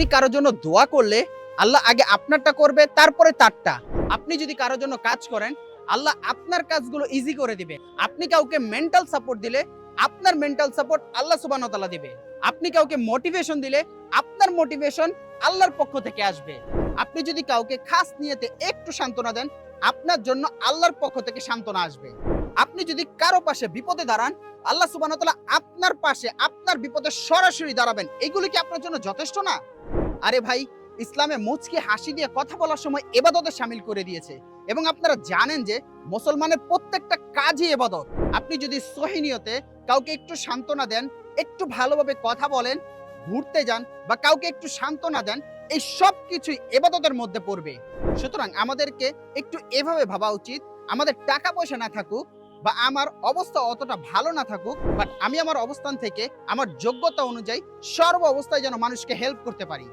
আপনি কারোর জন্য দোয়া করলে আল্লাহ আগে আপনারটা করবে, তারপরে তারটা। আপনি যদি কারোর জন্য কাজ করেন, আল্লাহ আপনার কাজগুলো ইজি করে দিবে। আপনি কাউকে মেন্টাল সাপোর্ট দিলে, আপনার মেন্টাল সাপোর্ট আল্লাহ সুবান তালা দিবে। আপনি কাউকে মোটিভেশন দিলে, আপনার মোটিভেশন আল্লাহর পক্ষ থেকে আসবে। আপনি যদি কাউকে খাস নিয়েতে একটু সান্ত্বনা দেন, আপনার জন্য আল্লাহর পক্ষ থেকে সান্ত্বনা আসবে। আপনি যদি কারও পাশে বিপদে দাঁড়ান, আল্লাহ সুবান আপনার পাশে, আপনার বিপদে সরাসরি দাঁড়াবেন। এগুলি কি আপনার জন্য যথেষ্ট না? আরে ভাই, ইসলামে মুচকে হাসি দিয়ে কথা বলার সময় এবাদতে সামিল করে দিয়েছে। এবং আপনারা জানেন যে মুসলমানের প্রত্যেকটা কাজই এবাদত। আপনি যদি সহিনিয়তে কাউকে একটু সান্ত্বনা দেন, একটু ভালোভাবে কথা বলেন, ঘুরতে যান বা কাউকে একটু সান্ত্বনা দেন, এই সব কিছুই এবাদতের মধ্যে পড়বে। সুতরাং আমাদেরকে একটু এভাবে ভাবা উচিত। আমাদের টাকা পয়সা না থাকুক বা আমার অবস্থা অতটা ভালো না থাকুক বাট আমি আমার অবস্থান থেকে, আমার যোগ্যতা অনুযায়ী সর্ব অবস্থায় যেন মানুষকে হেল্প করতে পারি।